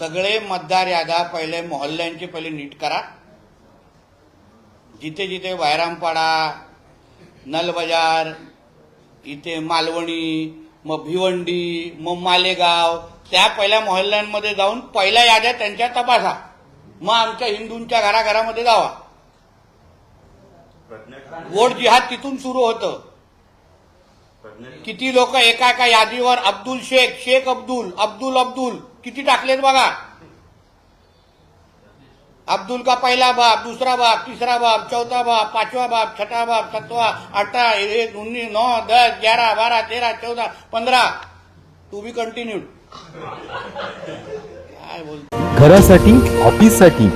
सगळे मतदार यादा पहिले मोहल्ल्यांचे पहिले नीट करा. जिथे जिथे वायरामपाडा नलबजार इथे मालवणी मग भिवंडी मग मालेगाव त्या पहिल्या मोहल्ल्यांमध्ये जाऊन पहिल्या याद्या त्यांच्या तपासा. मग आमच्या हिंदूंच्या घराघरामध्ये जावा. वोट जिहाद तिथून सुरू होतं. किती लोक एका एका यादीवर अब्दुल शेख शेख अब्दुल अब्दुल अब्दुल. किती टाकलेत बघा. अब्दुल का पहिला बाप दुसरा बाप तिसरा बाप चौथा बाप पाचवा बाप छठा बाप सातवा अठरा एक उन्नीस नौ दस ग्यारह बारा तेरा चौदा पंधरा. टू बी कंटिन्यू काय बोल घरासाठी ऑफिससाठी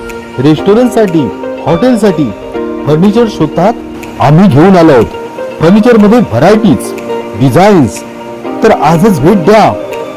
रेस्टॉरंटसाठी हॉटेलसाठी फर्निचर शोधतात आम्ही घेऊन आलो फर्निचरमध्ये व्हरायटीज डिझाईन्स तर आजच भेट द्या.